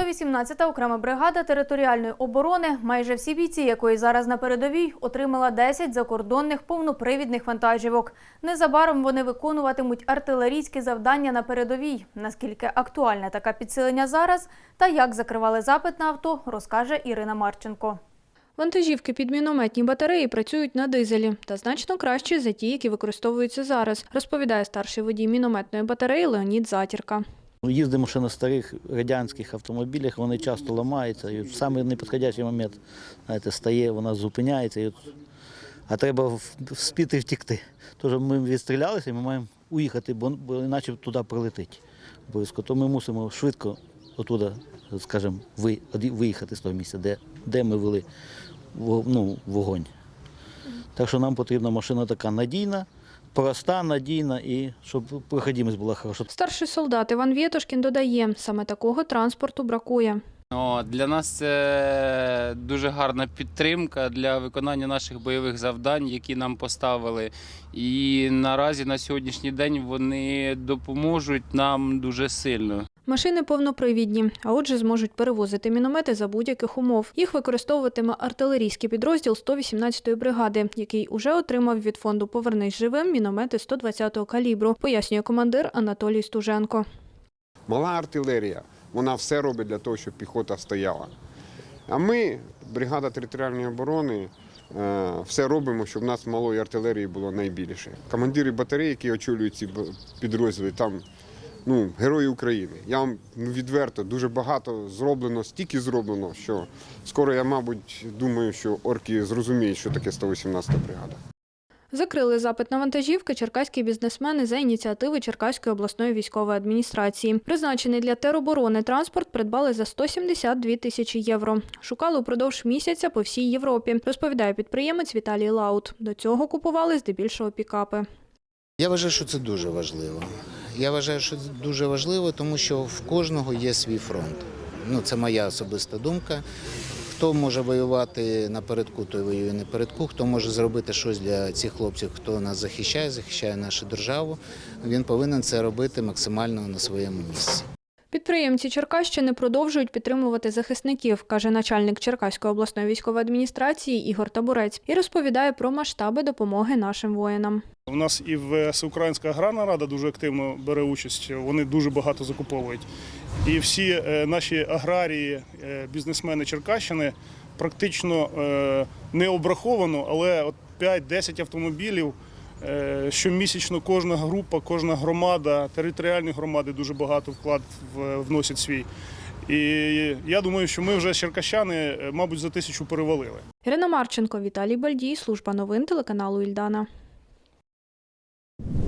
118-та окрема бригада територіальної оборони, майже всі бійці якої зараз на передовій, отримала 10 закордонних повнопривідних вантажівок. Незабаром вони виконуватимуть артилерійські завдання на передовій. Наскільки актуальне таке підсилення зараз та як закривали запит на авто, розкаже Ірина Марченко. Вантажівки під мінометні батареї працюють на дизелі та значно кращі за ті, які використовуються зараз, розповідає старший водій мінометної батареї Леонід Затірка. Ну, Їздимо ще на старих радянських автомобілях, вони часто ламаються. І в самий непідходящий момент знаєте, стає, вона зупиняється. І от- а треба вспіти втікти. Тож ми відстрілялися і ми маємо уїхати, бо, бо іначе туди прилетить. Обов'язково. То ми мусимо швидко отуда, скажімо, виїхати з того місця, де, де ми вели ну, вогонь. Так що нам потрібна машина така надійна, проста, надійна і щоб проходимість була хороша. Старший солдат Іван Вєтошкін додає, саме такого транспорту бракує. О, для нас це дуже гарна підтримка для виконання наших бойових завдань, які нам поставили. І наразі на сьогоднішній день вони допоможуть нам дуже сильно. Машини повнопривідні, а отже зможуть перевозити міномети за будь-яких умов. Їх використовуватиме артилерійський підрозділ 118-ї бригади, який уже отримав від фонду Повернись живим міномети 120-го калібру, пояснює командир Анатолій Стуженко. Мала артилерія, вона все робить для того, щоб піхота стояла. А ми, бригада територіальної оборони, е, все робимо, щоб в нас малої артилерії було найбільше. Командири батареї, які очолюють ці підрозділи, там ну, герої України. Я вам ну, відверто дуже багато зроблено, стільки зроблено, що скоро я, мабуть, думаю, що орки зрозуміють, що таке 118 бригада. Закрили запит на вантажівки черкаські бізнесмени за ініціативи Черкаської обласної військової адміністрації. Призначений для тероборони транспорт придбали за 172 тисячі євро. Шукали упродовж місяця по всій Європі, розповідає підприємець Віталій Лаут. До цього купували здебільшого пікапи. Я вважаю, що це дуже важливо. Я вважаю, що це дуже важливо, тому що в кожного є свій фронт. Ну, це моя особиста думка. Хто може воювати напередку, той воює напередку. Хто може зробити щось для цих хлопців, хто нас захищає, захищає нашу державу. Він повинен це робити максимально на своєму місці. Підприємці Черкащини продовжують підтримувати захисників, каже начальник Черкаської обласної військової адміністрації Ігор Табурець, і розповідає про масштаби допомоги нашим воїнам. У нас і в Всеукраїнська аграрна рада дуже активно бере участь. Вони дуже багато закуповують. І всі е, наші аграрії, е, бізнесмени Черкащини практично е, не обраховано, але от 5-10 автомобілів. Е, Щомісячно кожна група, кожна громада, територіальні громади дуже багато вклад вносять свій. І я думаю, що ми вже черкащани, е, мабуть, за тисячу перевалили. Ірина Марченко, Віталій Бальдій, служба новин телеканалу Ільдана.